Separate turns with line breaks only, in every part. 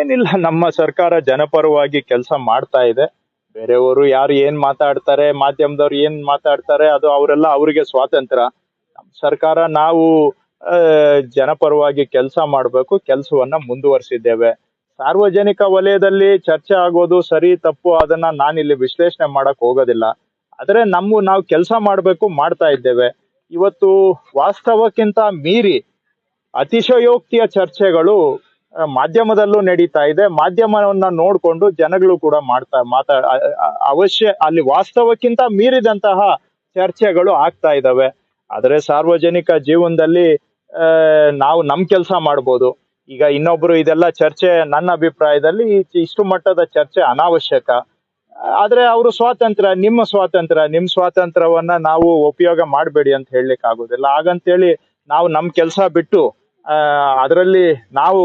ಏನಿಲ್ಲ, ನಮ್ಮ ಸರ್ಕಾರ ಜನಪರವಾಗಿ ಕೆಲಸ ಮಾಡ್ತಾ ಇದೆ. ಬೇರೆಯವರು ಯಾರು ಏನ್ ಮಾತಾಡ್ತಾರೆ, ಮಾಧ್ಯಮದವ್ರು ಏನ್ ಮಾತಾಡ್ತಾರೆ, ಅದು ಅವರೆಲ್ಲ ಅವರಿಗೆ ಸ್ವಾತಂತ್ರ್ಯ ನಮ್ಮ ಸರ್ಕಾರ ನಾವು ಜನಪರವಾಗಿ ಕೆಲಸ ಮಾಡಬೇಕು, ಕೆಲಸವನ್ನ ಮುಂದುವರಿಸಿದ್ದೇವೆ. ಸಾರ್ವಜನಿಕ ವಲಯದಲ್ಲಿ ಚರ್ಚೆ ಆಗೋದು ಸರಿ, ತಪ್ಪು, ಅದನ್ನ ನಾನಿಲ್ಲಿ ವಿಶ್ಲೇಷಣೆ ಮಾಡಕ್ ಹೋಗೋದಿಲ್ಲ. ಆದರೆ ನಮ್ಮ, ನಾವು ಕೆಲಸ ಮಾಡಬೇಕು, ಮಾಡ್ತಾ ಇದ್ದೇವೆ. ಇವತ್ತು ವಾಸ್ತವಕ್ಕಿಂತ ಮೀರಿ ಅತಿಶಯೋಕ್ತಿಯ ಚರ್ಚೆಗಳು ಮಾಧ್ಯಮದಲ್ಲೂ ನಡೀತಾ ಇದೆ. ಮಾಧ್ಯಮವನ್ನ ನೋಡ್ಕೊಂಡು ಜನಗಳು ಕೂಡ ಮಾಡ್ತಾ, ಮಾತಾ ಅವಶ್ಯ, ಅಲ್ಲಿ ವಾಸ್ತವಕ್ಕಿಂತ ಮೀರಿದಂತಹ ಚರ್ಚೆಗಳು ಆಗ್ತಾ ಇದ್ದಾವೆ ಆದರೆ ಸಾರ್ವಜನಿಕ ಜೀವನದಲ್ಲಿ ನಾವು ನಮ್ ಕೆಲಸ ಮಾಡ್ಬೋದು. ಈಗ ಇನ್ನೊಬ್ರು ಇದೆಲ್ಲ ಚರ್ಚೆ, ನನ್ನ ಅಭಿಪ್ರಾಯದಲ್ಲಿ ಇಷ್ಟು ಮಟ್ಟದ ಚರ್ಚೆ ಅನಾವಶ್ಯಕ. ಆದ್ರೆ ಅವರು ಸ್ವಾತಂತ್ರ್ಯ, ನಿಮ್ಮ ಸ್ವಾತಂತ್ರ್ಯ, ನಿಮ್ ಸ್ವಾತಂತ್ರ್ಯವನ್ನ ನಾವು ಉಪಯೋಗ ಮಾಡಬೇಡಿ ಅಂತ ಹೇಳಲಿಕ್ಕೆ ಆಗೋದಿಲ್ಲ ಹಾಗಂತೇಳಿ ನಾವು ನಮ್ ಕೆಲಸ ಬಿಟ್ಟು ಅದರಲ್ಲಿ ನಾವು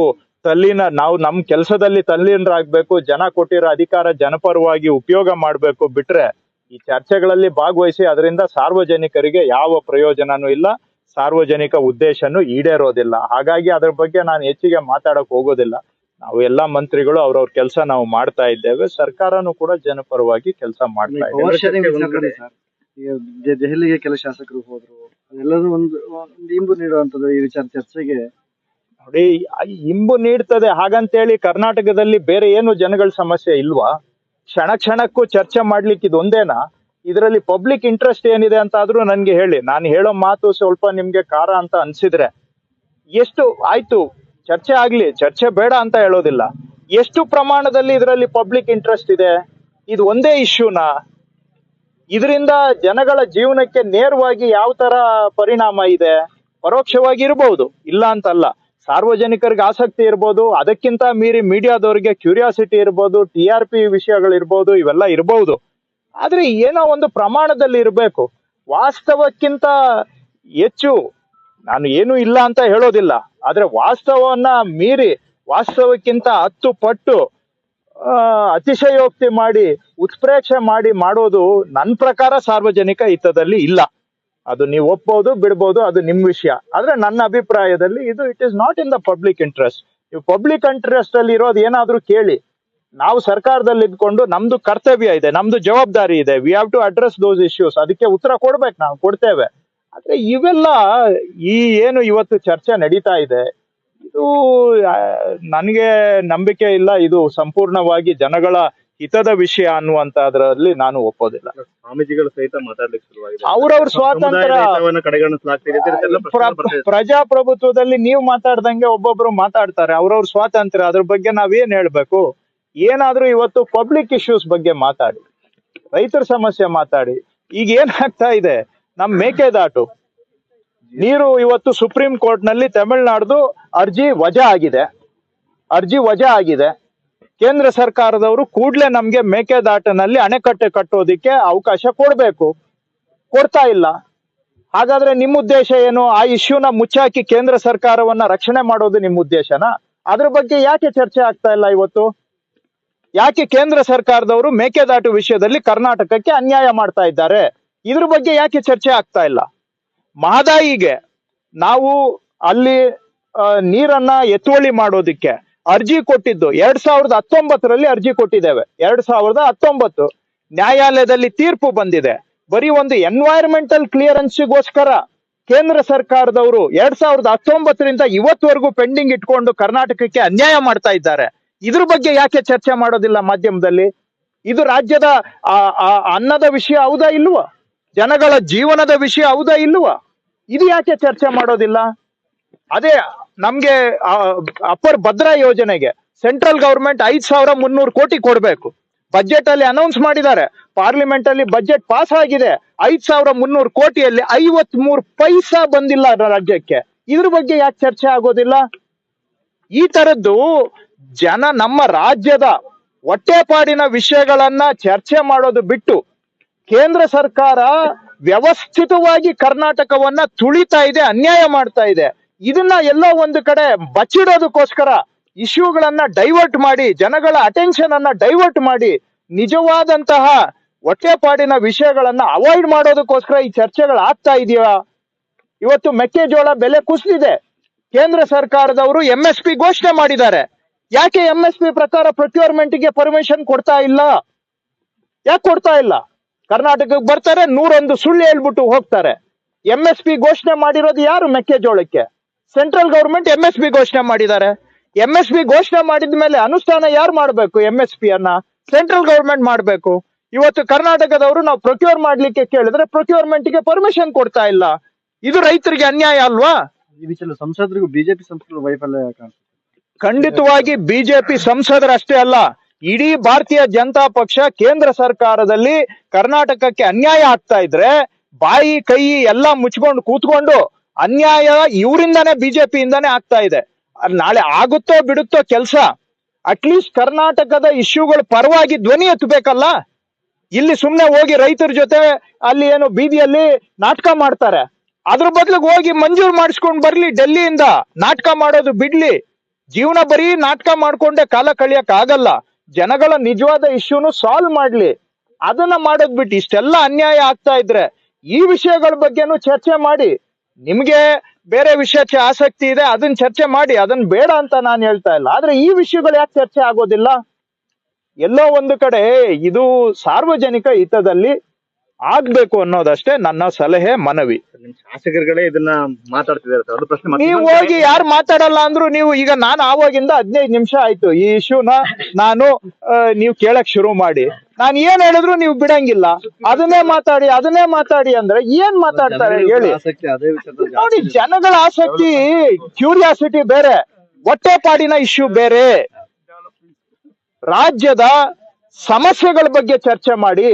ತಲ್ಲೀನ ನಾವು ನಮ್ ಕೆಲಸದಲ್ಲಿ ತಲ್ಲೀನರಾಗ್ಬೇಕು ಜನ ಕೊಟ್ಟಿರೋ ಅಧಿಕಾರ ಜನಪರವಾಗಿ ಉಪಯೋಗ ಮಾಡ್ಬೇಕು ಬಿಟ್ರೆ ಈ ಚರ್ಚೆಗಳಲ್ಲಿ ಭಾಗವಹಿಸಿ ಅದರಿಂದ ಸಾರ್ವಜನಿಕರಿಗೆ ಯಾವ ಪ್ರಯೋಜನನೂ ಇಲ್ಲ ಸಾರ್ವಜನಿಕ ಉದ್ದೇಶನೂ ಈಡೇರೋದಿಲ್ಲ. ಹಾಗಾಗಿ ಅದ್ರ ಬಗ್ಗೆ ನಾನು ಹೆಚ್ಚಿಗೆ ಮಾತಾಡಕ್ ಹೋಗೋದಿಲ್ಲ. ನಾವು ಎಲ್ಲಾ ಮಂತ್ರಿಗಳು ಅವ್ರವ್ರ ಕೆಲಸ ನಾವು ಮಾಡ್ತಾ ಇದ್ದೇವೆ. ಸರ್ಕಾರನು ಕೂಡ ಜನಪರವಾಗಿ ಕೆಲಸ ಮಾಡ್ತಾ ಇದೆ.
ಪವರ್ ಶೇರಿಂಗ್
ಒಂದ್
ವಿಚಾರದಲ್ಲಿ
ಕಡೆ.
ಸರ್. ಈಗ ದೆ- ದೆಹಲಿಗೆ ಕೆಲ ಶಾಸಕರು ಹೋದ್ರು. ಅದೆಲ್ಲರೂ ಒಂದು ಇಂಬು ನೀಡುವಂತದ್ದು ಈ ವಿಚಾರ ಚರ್ಚೆಗೆ
ಇಂಬು ನೀಡ್ತದೆ. ಹಾಗಂತೇಳಿ ಕರ್ನಾಟಕದಲ್ಲಿ ಬೇರೆ ಏನು ಜನಗಳ ಸಮಸ್ಯೆ ಇಲ್ವಾ? ಕ್ಷಣ ಕ್ಷಣಕ್ಕೂ ಚರ್ಚೆ ಮಾಡ್ಲಿಕ್ಕೆ ಇದೊಂದೇನಾ ಇದರಲ್ಲಿ ಪಬ್ಲಿಕ್ ಇಂಟ್ರೆಸ್ಟ್ ಏನಿದೆ ಅಂತ ಆದ್ರೂ ನನ್ಗೆ ಹೇಳಿ. ನಾನು ಹೇಳೋ ಮಾತು ಸ್ವಲ್ಪ ನಿಮ್ಗೆ ಕಾರ ಅಂತ ಅನ್ಸಿದ್ರೆ. ಎಷ್ಟು ಆಯ್ತು? ಚರ್ಚೆ ಆಗ್ಲಿ. ಚರ್ಚೆ ಬೇಡ ಅಂತ ಹೇಳೋದಿಲ್ಲ. ಎಷ್ಟು ಪ್ರಮಾಣದಲ್ಲಿ ಇದರಲ್ಲಿ ಪಬ್ಲಿಕ್ ಇಂಟ್ರೆಸ್ಟ್ ಇದೆ? ಇದು ಒಂದೇ ಇಶ್ಯೂನಾ? ಇದರಿಂದ ಜನಗಳ ಜೀವನಕ್ಕೆ ನೇರವಾಗಿ ಯಾವ ತರ ಪರಿಣಾಮ ಇದೆ? ಪರೋಕ್ಷವಾಗಿ ಇರಬಹುದು ಇಲ್ಲ ಅಂತಲ್ಲ. ಸಾರ್ವಜನಿಕರಿಗೆ ಆಸಕ್ತಿ ಇರ್ಬೋದು, ಅದಕ್ಕಿಂತ ಮೀರಿ ಮೀಡಿಯಾದವರಿಗೆ ಕ್ಯೂರಿಯಾಸಿಟಿ ಇರ್ಬೋದು, ಟಿ ಆರ್ ಪಿ ವಿಷಯಗಳಿರ್ಬೋದು, ಇವೆಲ್ಲ ಇರಬಹುದು ಆದ್ರೆ ಏನೋ ಒಂದು ಪ್ರಮಾಣದಲ್ಲಿ ಇರಬೇಕು. ವಾಸ್ತವಕ್ಕಿಂತ ಹೆಚ್ಚು ನಾನು ಏನು ಇಲ್ಲ ಅಂತ ಹೇಳೋದಿಲ್ಲ. ಆದ್ರೆ ವಾಸ್ತವವನ್ನ ಮೀರಿ, ವಾಸ್ತವಕ್ಕಿಂತ ಹತ್ತು ಪಟ್ಟು ಅತಿಶಯೋಕ್ತಿ ಮಾಡಿ, ಉತ್ಪ್ರೇಕ್ಷೆ ಮಾಡಿ ಮಾಡೋದು ನನ್ನ ಪ್ರಕಾರ ಸಾರ್ವಜನಿಕ ಹಿತದಲ್ಲಿ ಇಲ್ಲ. ಅದು ನೀವು ಒಪ್ಬೋದು ಬಿಡ್ಬೋದು, ಅದು ನಿಮ್ ವಿಷಯ. ಆದ್ರೆ ನನ್ನ ಅಭಿಪ್ರಾಯದಲ್ಲಿ ಇದು it is not in the public interest ನೀವು ಪಬ್ಲಿಕ್ ಇಂಟ್ರೆಸ್ಟ್ ಅಲ್ಲಿ ಇರೋದು ಏನಾದ್ರೂ ಕೇಳಿ. ನಾವು ಸರ್ಕಾರದಲ್ಲಿ ಇದ್ಕೊಂಡು ನಮ್ದು ಕರ್ತವ್ಯ ಇದೆ, ನಮ್ದು ಜವಾಬ್ದಾರಿ ಇದೆ. We have to address those issues ಅದಕ್ಕೆ ಉತ್ತರ ಕೊಡ್ಬೇಕು, ನಾವು ಕೊಡ್ತೇವೆ. ಆದ್ರೆ ಇವೆಲ್ಲ ಈ ಏನು ಇವತ್ತು ಚರ್ಚೆ ನಡೀತಾ ಇದೆ, ಇದು ನನಗೆ ನಂಬಿಕೆ ಇಲ್ಲ. ಇದು ಸಂಪೂರ್ಣವಾಗಿ ಜನಗಳ ಹಿತದ ವಿಷಯ ಅನ್ನುವಂತದ್ರಲ್ಲಿ ನಾನು ಒಪ್ಪೋದಿಲ್ಲ.
ಸ್ವಾಮೀಜಿಗಳು ಸಹಿತ ಮಾತಾಡ್ಲಿಕ್ಕೆ ಶುರುವಾಗಿದೆ.
ಅವ್ರವ್ರ ಸ್ವಾತಂತ್ರ್ಯ
ಕಡೆಗಣಿಸಲಾಗ್ತಿದೆ.
ಪ್ರಜಾಪ್ರಭುತ್ವದಲ್ಲಿ ನೀವು ಮಾತಾಡ್ದಂಗೆ ಒಬ್ಬೊಬ್ರು ಮಾತಾಡ್ತಾರೆ. ಅವ್ರವ್ರ ಸ್ವಾತಂತ್ರ್ಯ ಅದ್ರ ಬಗ್ಗೆ ನಾವೇನ್ ಹೇಳ್ಬೇಕು? ಏನಾದ್ರೂ ಇವತ್ತು ಪಬ್ಲಿಕ್ ಇಶ್ಯೂಸ್ ಬಗ್ಗೆ ಮಾತಾಡಿ. ರೈತರ ಸಮಸ್ಯೆ ಮಾತಾಡಿ. ಈಗ ಏನಾಗ್ತಾ ಇದೆ? ನಮ್ ಮೇಕೆದಾಟು. ನೀರು ಇವತ್ತು ಸುಪ್ರೀಂ ಕೋರ್ಟ್ನಲ್ಲಿ ತಮಿಳ್ನಾಡ್ದು ಅರ್ಜಿ ವಜಾ ಆಗಿದೆ. ಅರ್ಜಿ ವಜಾ ಆಗಿದೆ. ಕೇಂದ್ರ ಸರ್ಕಾರದವರು ಕೂಡ್ಲೆ ನಮ್ಗೆ ಮೇಕೆದಾಟಿನಲ್ಲಿ ಅಣೆಕಟ್ಟೆ ಕಟ್ಟೋದಿಕ್ಕೆ ಅವಕಾಶ ಕೊಡ್ಬೇಕು. ಕೊಡ್ತಾ ಇಲ್ಲ. ಹಾಗಾದ್ರೆ ನಿಮ್ಮ ಉದ್ದೇಶ ಏನು? ಆ ಇಶ್ಯೂನ ಮುಚ್ಚಾಕಿ ಕೇಂದ್ರ ಸರ್ಕಾರವನ್ನ ರಕ್ಷಣೆ ಮಾಡೋದು ನಿಮ್ಮ ಉದ್ದೇಶನಾ? ಅದ್ರ ಬಗ್ಗೆ ಯಾಕೆ ಚರ್ಚೆ ಆಗ್ತಾ ಇಲ್ಲ ಇವತ್ತು? ಯಾಕೆ ಕೇಂದ್ರ ಸರ್ಕಾರದವರು ಮೇಕೆದಾಟು ವಿಷಯದಲ್ಲಿ ಕರ್ನಾಟಕಕ್ಕೆ ಅನ್ಯಾಯ ಮಾಡ್ತಾ ಇದ್ದಾರೆ? ಇದ್ರ ಬಗ್ಗೆ ಯಾಕೆ ಚರ್ಚೆ ಆಗ್ತಾ ಇಲ್ಲ? ಮಹದಾಯಿಗೆ ನಾವು ಅಲ್ಲಿ ನೀರನ್ನ ಎತ್ತುವಳಿ ಮಾಡೋದಿಕ್ಕೆ ಅರ್ಜಿ ಕೊಟ್ಟಿದ್ದು. ಎರಡ್ ಸಾವಿರದ ಹತ್ತೊಂಬತ್ತರಲ್ಲಿ ಅರ್ಜಿ ಕೊಟ್ಟಿದ್ದೇವೆ. ಎರಡ್ ಸಾವಿರದ ಹತ್ತೊಂಬತ್ತು ನ್ಯಾಯಾಲಯದಲ್ಲಿ ತೀರ್ಪು ಬಂದಿದೆ. ಬರೀ ಒಂದು ಎನ್ವೈರನ್ಮೆಂಟಲ್ ಕ್ಲಿಯರೆನ್ಸ್ಗೋಸ್ಕರ ಕೇಂದ್ರ ಸರ್ಕಾರದವರು ಎರಡ್ ಸಾವಿರದ ಹತ್ತೊಂಬತ್ತರಿಂದ ಇವತ್ತವರೆಗೂ ಪೆಂಡಿಂಗ್ ಇಟ್ಕೊಂಡು ಕರ್ನಾಟಕಕ್ಕೆ ಅನ್ಯಾಯ ಮಾಡ್ತಾ ಇದ್ದಾರೆ. ಇದ್ರ ಬಗ್ಗೆ ಯಾಕೆ ಚರ್ಚೆ ಮಾಡೋದಿಲ್ಲ ಮಾಧ್ಯಮದಲ್ಲಿ? ಇದು ರಾಜ್ಯದ ಅನ್ನದ ವಿಷಯ ಹೌದಾ ಇಲ್ವಾ? ಜನಗಳ ಜೀವನದ ವಿಷಯ ಹೌದಾ ಇಲ್ವಾ? ಇದು ಯಾಕೆ ಚರ್ಚೆ ಮಾಡೋದಿಲ್ಲ? ಅದೇ ನಮ್ಗೆ ಅಪ್ಪರ್ ಭದ್ರಾ ಯೋಜನೆಗೆ ಸೆಂಟ್ರಲ್ ಗವರ್ಮೆಂಟ್ ಐದ್ ಸಾವಿರ ಮುನ್ನೂರು ಕೋಟಿ ಕೊಡ್ಬೇಕು. ಬಜೆಟ್ ಅಲ್ಲಿ ಅನೌನ್ಸ್ ಮಾಡಿದ್ದಾರೆ. ಪಾರ್ಲಿಮೆಂಟ್ ಅಲ್ಲಿ ಬಜೆಟ್ ಪಾಸ್ ಆಗಿದೆ. ಐದ್ ಸಾವಿರ ಮುನ್ನೂರು ಕೋಟಿಯಲ್ಲಿ ಐವತ್ ಮೂರು ಪೈಸಾ ಬಂದಿಲ್ಲ ರಾಜ್ಯಕ್ಕೆ. ಇದ್ರ ಬಗ್ಗೆ ಯಾಕೆ ಚರ್ಚೆ ಆಗೋದಿಲ್ಲ? ಈ ತರದ್ದು ಜನ ನಮ್ಮ ರಾಜ್ಯದ ಹೊಟ್ಟೆಪಾಡಿನ ವಿಷಯಗಳನ್ನ ಚರ್ಚೆ ಮಾಡೋದು ಬಿಟ್ಟು ಕೇಂದ್ರ ಸರ್ಕಾರ ವ್ಯವಸ್ಥಿತವಾಗಿ ಕರ್ನಾಟಕವನ್ನ ತುಳಿತಾ ಇದೆ, ಅನ್ಯಾಯ ಮಾಡ್ತಾ ಇದೆ. ಇದನ್ನ ಎಲ್ಲೋ ಒಂದು ಕಡೆ ಬಚ್ಚಿಡೋದಕ್ಕೋಸ್ಕರ ಇಶ್ಯೂಗಳನ್ನ ಡೈವರ್ಟ್ ಮಾಡಿ, ಜನಗಳ ಅಟೆನ್ಷನ್ ಅನ್ನ ಡೈವರ್ಟ್ ಮಾಡಿ, ನಿಜವಾದಂತಹ ಹೊಟ್ಟೆಪಾಡಿನ ವಿಷಯಗಳನ್ನ ಅವಾಯ್ಡ್ ಮಾಡೋದಕ್ಕೋಸ್ಕರ ಈ ಚರ್ಚೆಗಳು ಆಗ್ತಾ ಇದೆಯಾ? ಇವತ್ತು ಮೆಕ್ಕೆಜೋಳ ಬೆಲೆ ಕುಸಿದಿದೆ. ಕೇಂದ್ರ ಸರ್ಕಾರದವರು ಎಂ ಎಸ್ ಪಿ ಘೋಷಣೆ ಮಾಡಿದ್ದಾರೆ. ಯಾಕೆ ಎಂ ಎಸ್ ಪಿ ಪ್ರಕಾರ ಪ್ರೊಕ್ಯೂರ್ಮೆಂಟ್ಗೆ ಪರ್ಮಿಷನ್ ಕೊಡ್ತಾ ಇಲ್ಲ? ಯಾಕೆ ಕೊಡ್ತಾ ಇಲ್ಲ? ಕರ್ನಾಟಕಕ್ಕೆ ಬರ್ತಾರೆ, ನೂರೊಂದು ಸುಳ್ಳು ಹೇಳ್ಬಿಟ್ಟು ಹೋಗ್ತಾರೆ. ಎಂ ಎಸ್ ಪಿ ಘೋಷಣೆ ಮಾಡಿರೋದು ಯಾರು ಮೆಕ್ಕೆಜೋಳಕ್ಕೆ? Central government M S P ಘೋಷಣೆ ಮಾಡಿದ್ದಾರೆ. ಎಂ ಎಸ್ ಪಿ ಘೋಷಣೆ ಮಾಡಿದ ಮೇಲೆ ಅನುಷ್ಠಾನ ಯಾರು ಮಾಡಬೇಕು ಎಂ ಎಸ್ ಪಿ ಅನ್ನ? ಸೆಂಟ್ರಲ್ ಗೌರ್ಮೆಂಟ್ ಮಾಡಬೇಕು. ಇವತ್ತು ಕರ್ನಾಟಕದವರು ನಾವು ಪ್ರೊಕ್ಯೂರ್ ಮಾಡ್ಲಿಕ್ಕೆ ಕೇಳಿದ್ರೆ ಪ್ರೊಕ್ಯೂರ್ಮೆಂಟ್ಗೆ ಪರ್ಮಿಷನ್ ಕೊಡ್ತಾ ಇಲ್ಲ. ಇದು ರೈತರಿಗೆ ಅನ್ಯಾಯ ಅಲ್ವಾ?
ಸಂಸದರಿಗೂ ಬಿಜೆಪಿ ಸಂಸದರು ವೈಫಲ್ಯ
ಖಂಡಿತವಾಗಿ ಬಿಜೆಪಿ ಸಂಸದರಷ್ಟೇ ಅಲ್ಲ ಇಡೀ ಭಾರತೀಯ ಜನತಾ ಪಕ್ಷ ಕೇಂದ್ರ ಸರ್ಕಾರದಲ್ಲಿ ಕರ್ನಾಟಕಕ್ಕೆ ಅನ್ಯಾಯ ಆಗ್ತಾ ಇದ್ರೆ ಬಾಯಿ ಕೈ ಎಲ್ಲ ಮುಚ್ಕೊಂಡು ಕೂತ್ಕೊಂಡು ಅನ್ಯಾಯ ಇವರಿಂದಾನೇ ಬಿಜೆಪಿಯಿಂದಾನೇ ಆಗ್ತಾ ಇದೆ. ನಾಳೆ ಆಗುತ್ತೋ ಬಿಡುತ್ತೋ ಕೆಲಸ ಅಟ್ಲೀಸ್ಟ್ ಕರ್ನಾಟಕದ ಇಶ್ಯೂಗಳ ಪರವಾಗಿ ಧ್ವನಿ ಎತ್ತಬೇಕಲ್ಲ? ಇಲ್ಲಿ ಸುಮ್ಮನೆ ಹೋಗಿ ರೈತರ ಜೊತೆ ಅಲ್ಲಿ ಏನು ಬೀದಿಯಲ್ಲಿ ನಾಟಕ ಮಾಡ್ತಾರೆ. ಅದ್ರ ಬದಲಿಗೆ ಹೋಗಿ ಮಂಜೂರು ಮಾಡಿಸ್ಕೊಂಡು ಬರ್ಲಿ ಡೆಲ್ಲಿಯಿಂದ. ನಾಟಕ ಮಾಡೋದು ಬಿಡ್ಲಿ. ಜೀವನ ಬರೀ ನಾಟಕ ಮಾಡ್ಕೊಂಡೆ ಕಾಲ ಕಳಿಯಕ್ ಆಗಲ್ಲ. ಜನಗಳ ನಿಜವಾದ ಇಶ್ಯೂನು ಸಾಲ್ವ್ ಮಾಡ್ಲಿ. ಅದನ್ನ ಮಾಡೋದ್ ಬಿಟ್ಟು ಇಷ್ಟೆಲ್ಲ ಅನ್ಯಾಯ ಆಗ್ತಾ ಇದ್ರೆ ಈ ವಿಷಯಗಳ ಬಗ್ಗೆನೂ ಚರ್ಚೆ ಮಾಡಿ. ನಿಮ್ಗೆ ಬೇರೆ ವಿಷಯಕ್ಕೆ ಆಸಕ್ತಿ ಇದೆ, ಅದನ್ನ ಚರ್ಚೆ ಮಾಡಿ, ಅದನ್ನ ಬೇಡ ಅಂತ ನಾನು ಹೇಳ್ತಾ ಇಲ್ಲ. ಆದ್ರೆ ಈ ವಿಷಯಗಳು ಯಾಕೆ ಚರ್ಚೆ ಆಗೋದಿಲ್ಲ? ಎಲ್ಲೋ ಒಂದು ಕಡೆ ಇದು ಸಾರ್ವಜನಿಕ ಹಿತದಲ್ಲಿ ಆಗ್ಬೇಕು ಅನ್ನೋದಷ್ಟೇ ನನ್ನ ಸಲಹೆ ಮನವಿ.
ನಿಮ್ ಶಾಸಕರುಗಳೇ ಇದನ್ನ ಮಾತಾಡ್ತಿದ್ದಾರೆ ಸರ್. ಅದು ಪ್ರಶ್ನೆ ಮತ್ತೆ
ನೀವು ಹೋಗಿ ಯಾರು ಮಾತಾಡಲ್ಲ ಅಂದ್ರು ನೀವು ಈಗ ನಾನು ಆವಾಗಿಂದ ಹದಿನೈದು ನಿಮಿಷ ಆಯ್ತು. ಈ ಇಶ್ಯೂನ ನಾನು ಆ, ನೀವು ಕೇಳಕ್ ಶುರು ಮಾಡಿ. ನಾನು ಏನ್ ಹೇಳಿದ್ರು ನೀವು ಬಿಡಂಗಿಲ್ಲ. ಅದನ್ನೇ ಮಾತಾಡಿ ಅದನ್ನೇ ಮಾತಾಡಿ ಅಂದ್ರೆ ಏನ್ ಮಾತಾಡ್ತಾರೆ ಹೇಳಿ.
ಆಸಕ್ತಿ ಅದೇ ವಿಚಾರದಲ್ಲಿ
ನೋಡಿ ಜನಗಳ ಆಸಕ್ತಿ ಕ್ಯೂರಿಯಾಸಿಟಿ ಬೇರೆ. ಹೊಟ್ಟೆಪಾಡಿನ ಇಶ್ಯೂ ಬೇರೆ. ರಾಜ್ಯದ ಸಮಸ್ಯೆಗಳ ಬಗ್ಗೆ ಚರ್ಚೆ ಮಾಡಿ.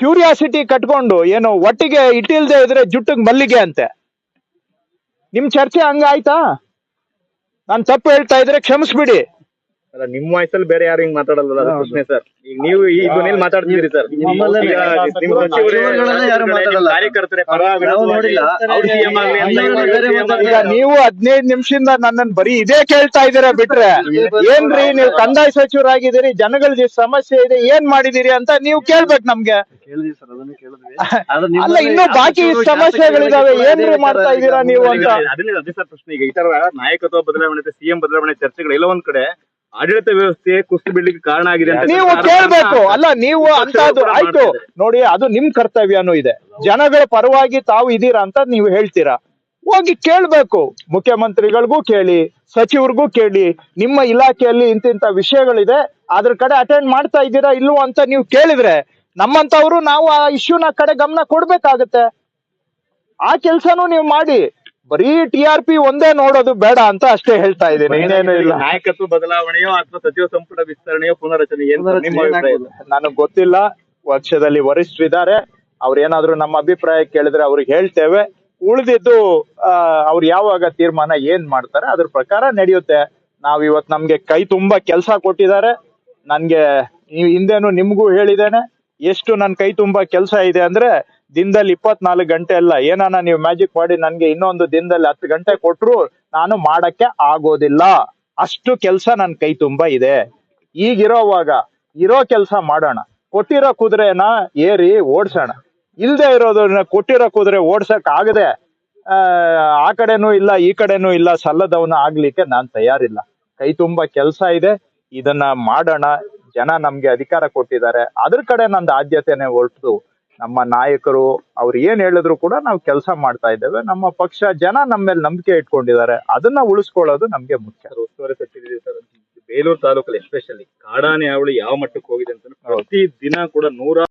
ಕ್ಯೂರಿಯಾಸಿಟಿ ಕಟ್ಕೊಂಡು ಏನು ಒಟ್ಟಿಗೆ ಇಟ್ಟಿಲ್ದೆ ಇದ್ರೆ ಜುಟ್ಟಿಗೆ ಮಲ್ಲಿಗೆ ಅಂತೆ. ನಿಮ್ ಚರ್ಚೆ ಹಂಗಾಯ್ತಾ? ನಾನು ತಪ್ಪು ಹೇಳ್ತಾ ಇದ್ರೆ ಕ್ಷಮಿಸ್ಬಿಡಿ.
ಅಲ್ಲ ನಿಮ್ ವಾಯ್ಸಲ್ಲಿ ಬೇರೆ ಯಾರು ಹಿಂಗ್ ಮಾತಾಡಲ್ಲ ಪ್ರಶ್ನೆ ಸರ್. ಈಗ ನೀವು ಈ ಧ್ವನಿಯಲ್ಲಿ ಮಾತಾಡ್ತೀರಿ ಸರ್.
ನಿಮ್ಮಲ್ಲೇ
ಈಗ ನಿಮ್
ಇವಾಗ
ಸಚಿವರೇ,
ಸಚಿವರುಗಳನ್ನೇ ಯಾರು ಮಾತಾಡಲ್ಲ.
ಕಾರ್ಯಕರ್ತರೇ ಪರ
ನೋಡಿಲ್ಲ.
ಅವ್ರು CM ಆಗ್ಲಿ ಅಂತ
ಅವ್ರು
ಇವ್ರು
ಬೇರೆ
CM ಆಗ್ಲಿ
ಈಗ ನೀವು ಹದಿನೈದು ನಿಮಿಷದಿಂದ ನನ್ನನ್ನು ಬರೀ ಇದೇ ಕೇಳ್ತಾ ಇದೀರ ಬಿಟ್ರೆ? ಏನ್ರಿ ನೀವು ಕಂದಾಯ ಸಚಿವರಾಗಿದ್ದೀರಿ ಜನಗಳ ಸಮಸ್ಯೆ ಇದೆ ಏನ್ ಮಾಡಿದೀರಿ ಅಂತ ನೀವು ಕೇಳ್ಬೇಕು ನಮ್ಗೆ.
ಕೇಳಿದ್ವಿ ಸರ್ ಅದನ್ನು ಕೇಳಿದ್ವಿ.
ಅಲ್ಲ ಇನ್ನು ಬಾಕಿ ಸಮಸ್ಯೆಗಳಿದಾವೆ ಏನ್ರಿ ಮಾಡ್ತಾ ಇದೀರಾ ನೀವು ಅಂತ?
ಅದನ್ನೇ ಅದೇ ಸರ್ ಪ್ರಶ್ನೆ. ಈಗ ಈ ತರ ನಾಯಕತ್ವ ಬದಲಾವಣೆ ಸಿಎಂ ಬದಲಾವಣೆ ಚರ್ಚೆಗಳು ಎಲ್ಲ ಒಂದ್ ಕಡೆ. ಆಡಳಿತ ವ್ಯವಸ್ಥೆ ಕುಸ್ತು ಬೀಳಲಿಕ್ಕೆ ಕಾರಣ ಆಗಿದೆ ಅಂತ
ನೀವು ಕೇಳಬೇಕು. ಅಲ್ಲ ನೀವು ಅಂತ ಅದು ಆಯ್ತು. ನೋಡಿ ಅದು ನಿಮ್ ಕರ್ತವ್ಯನೂ ಇದೆ. ಜನಗಳ ಪರವಾಗಿ ತಾವು ಇದೀರಾ ಅಂತ ನೀವು ಹೇಳ್ತೀರಾ? ಹೋಗಿ ಕೇಳ್ಬೇಕು. ಮುಖ್ಯಮಂತ್ರಿಗಳಿಗೂ ಕೇಳಿ ಸಚಿವರಿಗೂ ಕೇಳಿ. ನಿಮ್ಮ ಇಲಾಖೆಯಲ್ಲಿ ಇಂತಿಂತ ವಿಷಯಗಳಿದೆ. ಅದ್ರ ಕಡೆ ಅಟೆಂಡ್ ಮಾಡ್ತಾ ಇದ್ದೀರಾ ಇಲ್ವೋ ಅಂತ ನೀವು ಕೇಳಿದ್ರೆ ನಮ್ಮಂತವ್ರು ನಾವು ಆ ಇಶ್ಯೂನ ಕಡೆ ಗಮನ ಕೊಡ್ಬೇಕಾಗತ್ತೆ. ಆ ಕೆಲ್ಸನೂ ನೀವು ಮಾಡಿ. ಬರೀ ಟಿ ಆರ್ ಪಿ ಒಂದೇ ನೋಡೋದು ಬೇಡ ಅಂತ ಅಷ್ಟೇ ಹೇಳ್ತಾ ಇದ್ದೀನಿ. ಇನ್ನೇನು ಇಲ್ಲ.
ನಾಯಕತ್ವ ಬದಲಾವಣೆಯೋ ಅಥವಾ ಸಚಿವ ಸಂಪುಟ ವಿಸ್ತರಣೆಯೋ ಪುನರಚನೆ ಏನು ನಿಮ್ಮ ಅಭಿಪ್ರಾಯ?
ನನಗ್ ಗೊತ್ತಿಲ್ಲ. ಪಕ್ಷದಲ್ಲಿ ವರಿಷ್ಠರಿದ್ದಾರೆ ಅವ್ರೇನಾದ್ರೂ ನಮ್ಮ ಅಭಿಪ್ರಾಯ ಕೇಳಿದ್ರೆ ಅವ್ರಿಗೆ ಹೇಳ್ತೇವೆ. ಉಳಿದಿದ್ದು ಆ, ಅವ್ರು ಯಾವಾಗ ತೀರ್ಮಾನ ಏನ್ ಮಾಡ್ತಾರೆ ಅದ್ರ ಪ್ರಕಾರ ನಡೆಯುತ್ತೆ. ನಾವ್ ಇವತ್ ನಮ್ಗೆ ಕೈ ತುಂಬಾ ಕೆಲಸ ಕೊಟ್ಟಿದ್ದಾರೆ. ನನ್ಗೆ ಈ ಹಿಂದೆನು ನಿಮ್ಗೂ ಹೇಳಿದ್ದೇನೆ. ಎಷ್ಟು ನನ್ನ ಕೈ ತುಂಬಾ ಕೆಲಸ ಇದೆ ಅಂದ್ರೆ ದಿನದಲ್ಲಿ ಇಪ್ಪತ್ನಾಲ್ಕು ಗಂಟೆ ಅಲ್ಲ ಏನಾನ ನೀವು ಮ್ಯಾಜಿಕ್ ಮಾಡಿ ನನ್ಗೆ ಇನ್ನೊಂದು ದಿನದಲ್ಲಿ ಹತ್ತು ಗಂಟೆ ಕೊಟ್ರು ನಾನು ಮಾಡಕ್ಕೆ ಆಗೋದಿಲ್ಲ. ಅಷ್ಟು ಕೆಲಸ ನನ್ನ ಕೈ ತುಂಬಾ ಇದೆ. ಈಗಿರೋವಾಗ ಇರೋ ಕೆಲಸ ಮಾಡೋಣ. ಕೊಟ್ಟಿರೋ ಕುದುರೆನ ಏರಿ ಓಡ್ಸೋಣ. ಇಲ್ದೆ ಇರೋದನ್ನ ಕೊಟ್ಟಿರೋ ಕುದುರೆ ಓಡ್ಸಕ್ ಆಗದೆ ಆ, ಆ ಕಡೆನೂ ಇಲ್ಲ ಈ ಕಡೆನೂ ಇಲ್ಲ ಸಲ್ಲದವನ ಆಗ್ಲಿಕ್ಕೆ ನಾನ್ ತಯಾರಿಲ್ಲ. ಕೈ ತುಂಬಾ ಕೆಲಸ ಇದೆ ಇದನ್ನ ಮಾಡೋಣ. ಜನ ನಮ್ಗೆ ಅಧಿಕಾರ ಕೊಟ್ಟಿದ್ದಾರೆ. ಅದ್ರ ಕಡೆ ನಂದು ಆದ್ಯತೆನೆ ಹೊರಟು. ನಮ್ಮ ನಾಯಕರು ಅವ್ರು ಏನ್ ಹೇಳಿದ್ರು ಕೂಡ ನಾವು ಕೆಲಸ ಮಾಡ್ತಾ ಇದ್ದೇವೆ. ನಮ್ಮ ಪಕ್ಷ ಜನ ನಮ್ಮ ಮೇಲೆ ನಂಬಿಕೆ ಇಟ್ಕೊಂಡಿದ್ದಾರೆ. ಅದನ್ನ ಉಳಿಸ್ಕೊಳ್ಳೋದು ನಮ್ಗೆ ಮುಖ್ಯ.
ಬೇಲೂರು ತಾಲೂಕಲ್ಲಿ ಎಸ್ಪೆಷಲಿ ಕಾಡಾನೆ ಅವಳಿ ಯಾವ ಮಟ್ಟಕ್ಕೆ ಹೋಗಿದೆ ಅಂತ ಪ್ರತಿ ದಿನ ಕೂಡ ನೂರ